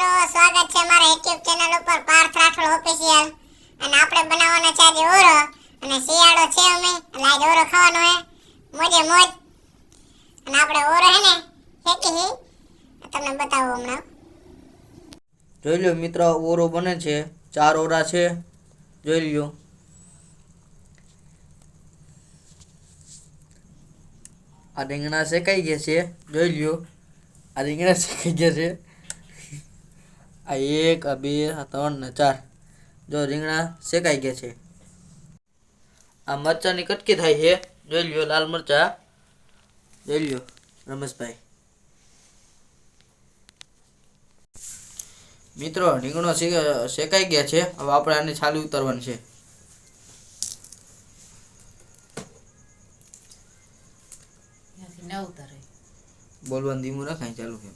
મિત્રો, સ્વાગત છે મારા YouTube ચેનલ ઉપર પાર્થ રાઠોડ ઓફિશિયલ અને આપણે બનાવવાનો છે આજે ઓરો. અને શિયાળો છે અમે, એટલે આજે ઓરો ખાવાનો હે મોજે મોજ. અને આપણે ઓરો હે ને ફેંકી હી. તમને બતાવું હમણાં. જોઈ લ્યો મિત્રો, ઓરો બને છે. ચાર ઓરા છે. જોઈ લ્યો. આ રીંગણા શેકાઈ ગયા છે. જોઈ લ્યો. આ રીંગણા શેકાઈ ગયા છે. આ એક આ બે આ ત્રણ ને ચાર. જો રીંગણા શેકાઈ ગયા છે. આ મરચાની કટકી થાય છે. જોઈ લ્યો લાલ મરચા. જોઈ લ્યો રમેશભાઈ. મિત્રો રીંગણો શેકાઈ ગયા છે. હવે આપણે આને છાલી ઉતારવાની છે. બોલવાનું ધીમું રખાય ચાલુ કે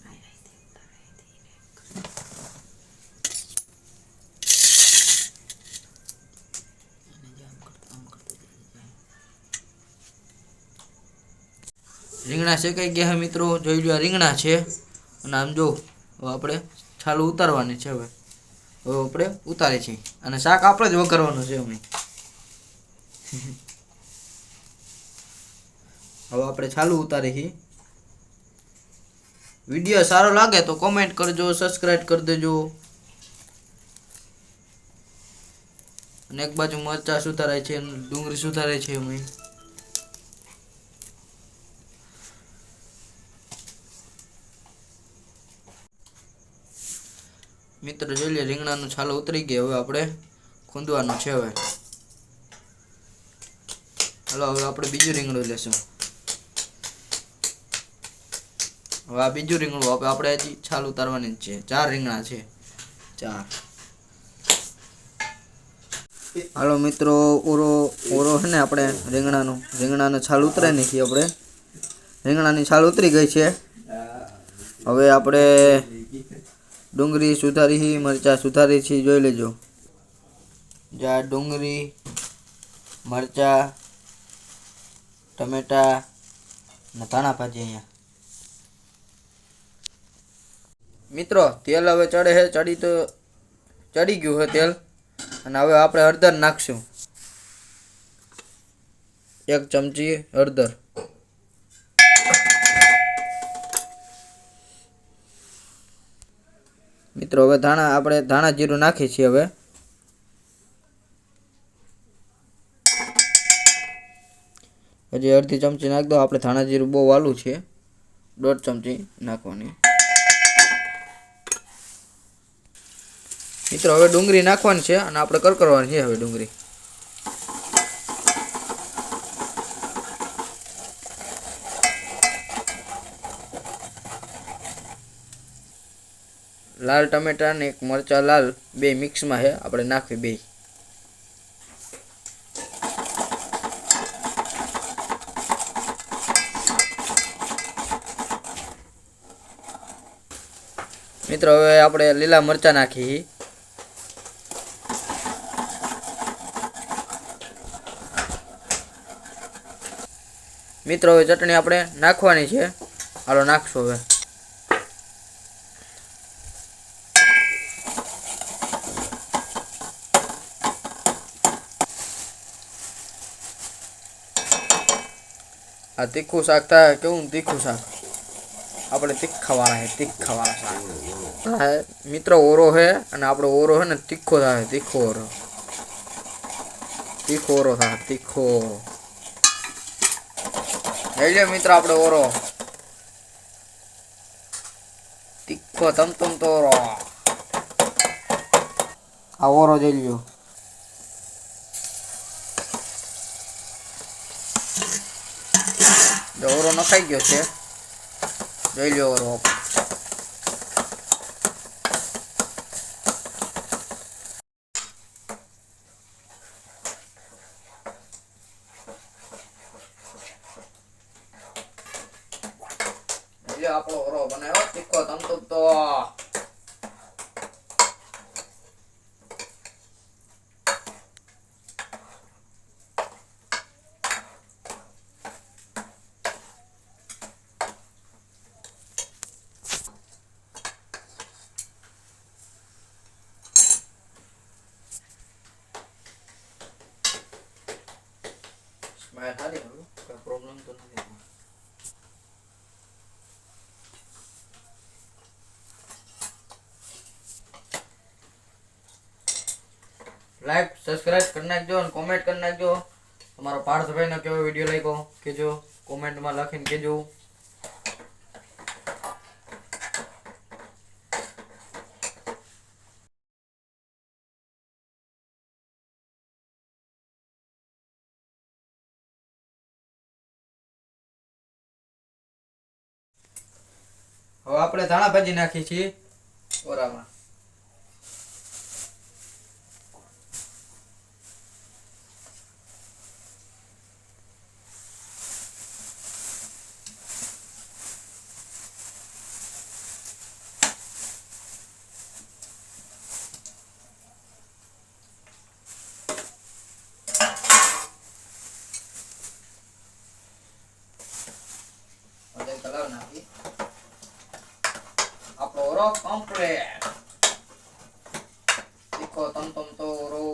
રીંગણા શેકાઈ ગયા મિત્રો? જોઈ લો રીંગણા છે. અને આમ જો આપણે છાલું ઉતારવાની છે હવે. હવે આપણે ઉતારી છીએ. અને શાક આપણે જ વઘારવાનું છે અમે. હવે આપણે છાલું ઉતારી છીએ વીડિયો સારો લાગે તો કોમેન્ટ કરજો સબસ્ક્રાઈબ કરી દેજો. અને એક બાજુ મરચા સુધારાય છે ડુંગળી સુધારે છે અમે. મિત્ર જોઈ લે, રીંગણાનું છાલ ઉતરી ગયો. હવે આપણે ખૂંદવાનું છે હવે. ચાલો હવે આપણે બીજું રીંગણું લેશું. હવે આ બીજું રીંગણું હવે આપણે હજી છાલ ઉતારવાની છે. ચાર રીંગણા છે. ચાર. હાલો મિત્રો, ઓરો ઓરો છે ને આપણે રીંગણાનું. રીંગણાનું છાલ ઉતરે નથી આપણે. રીંગણાની છાલ ઉતરી ગઈ છે. હવે આપણે ડુંગળી સુધારી મરચાં સુધારી છે જોઈ લેજો. જા ડુંગળી, મરચાં, ટમેટા ને ધાણા ભાજી અહીંયા. મિત્રો, તેલ હવે ચડે છે, ચડી તો, ચડી ગયું છે તેલ. અને હવે આપણે હળદર નાખશું. એક ચમચી હળદર. મિત્રો, હવે ધાણા, આપણે ધાણા જીરું નાખીએ છીએ હવે. હજી અડધી ચમચી નાખ દો. આપણે ધાણા જીરું બહુ વાલું છે. દોઢ ચમચી નાખવાની. મિત્રો, હવે ડુંગળી નાખવાની છે અને આપણે કરકરવાની છે હવે ડુંગળી. લાલ ટમેટા ને એક મરચા લાલ બે મિક્સમાં છે આપણે નાખવી બે મિત્રો, હવે આપણે લીલા મરચા નાખી. મિત્રો, હવે ચટણી આપણે નાખવાની છે. હાલો, નાખશું હવે. આ તીખું શાક થાય, કેવું તીખું શાક? આપણે તીખાવાળા હે, તીખાવાળા શાક. મિત્ર ઓરો હે, અને આપણો ઓરો હે ને તીખો થાય, તીખો ઓરો. તીખો ઓરો થાય, તીખો લઈ લે મિત્ર આપણે ઓરો. તીખો તમ તમ તો ઓરો. આ ઓરો જોઈ લ્યો. જો ઓરો નખાઈ ગયો છે. જોઈ લો ઓરો. આપણો ઓરો બનાવ્યો. તીખો તમતું તો. હા સારી હાલો કઈ પ્રોબ્લેમ તો નથી લાઈક સબસ્ક્રાઇબ કરી નાખજો અને કોમેન્ટ કરી નાખજો. તમારો પાર્થભાઈનો કેવો વીડિયો લાગ્યો? કેજો. કોમેન્ટમાં લખીને કેજો. હવે આપણે ધાણા ભાજી નાખીએ છીએ. ઓરામાં અડધો કલાક નાખી આપણો ઓરો કમ્પ્લીટ તીખો તમ તમ તો ઓરો